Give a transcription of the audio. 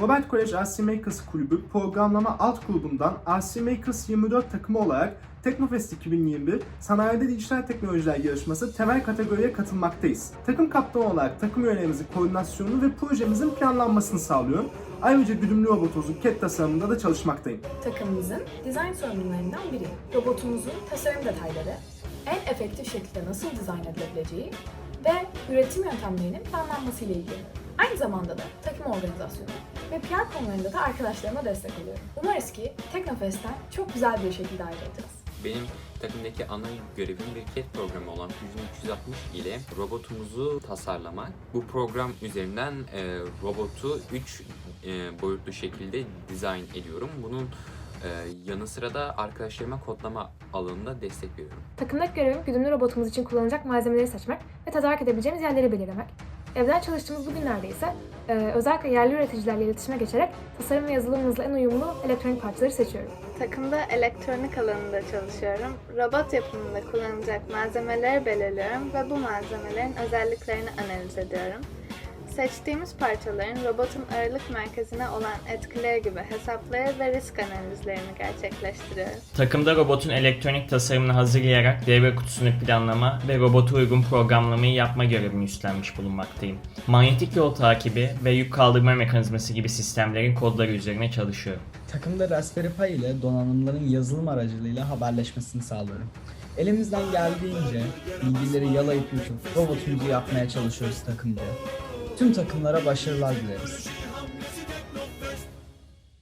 Robert Kolej RC Makers Kulübü programlama alt grubundan RC Makers 24 takımı olarak Teknofest 2021 Sanayide Dijital Teknolojiler yarışması temel kategoriye katılmaktayız. Takım kaptanı olarak takım üyelerimizin koordinasyonunu ve projemizin planlanmasını sağlıyorum. Ayrıca güdümlü robotumuzun CAD tasarımında da çalışmaktayım. Takımımızın dizayn sorumlularından biri. Robotumuzun tasarım detayları, en efektif şekilde nasıl dizayn edilebileceği ve üretim yöntemlerinin planlanması ile ilgileniyorum. Aynı zamanda da takım organizasyonu ve PR konularında da arkadaşlarıma destek oluyorum. Umarız ki Teknofest'ten çok güzel bir şekilde ayrılacağız. Benim takımdaki ana görevim bir CAD programı olan Fusion 360 ile robotumuzu tasarlamak. Bu program üzerinden e, robotu 3 e, boyutlu şekilde dizayn ediyorum. Bunun e, yanı sıra da arkadaşlarıma kodlama alanında destek veriyorum. Takımdaki görevim güdümlü robotumuz için kullanılacak malzemeleri seçmek ve tedarik edebileceğimiz yerleri belirlemek. Evden çalıştığımız bu günlerde ise e, özellikle yerli üreticilerle iletişime geçerek tasarım ve yazılımımızla en uyumlu elektronik parçaları seçiyorum. Takımda elektronik alanında çalışıyorum. Robot yapımında kullanılacak malzemeleri belirliyorum ve bu malzemelerin özelliklerini analiz ediyorum. Seçtiğimiz parçaların robotun ağırlık merkezine olan etkileri gibi hesapları ve risk analizlerini gerçekleştiriyoruz. Takımda robotun elektronik tasarımını hazırlayarak devre kutusunu planlama ve robota uygun programlamayı yapma görevini üstlenmiş bulunmaktayım. Manyetik yol takibi ve yük kaldırma mekanizması gibi sistemlerin kodları üzerine çalışıyorum. Takımda Raspberry Pi ile donanımların yazılım aracılığıyla haberleşmesini sağlıyorum. Elimizden geldiğince bilgileri yalayıp yutup robotumuzu yapmaya çalışıyoruz takımca. Tüm takımlara başarılar dileriz.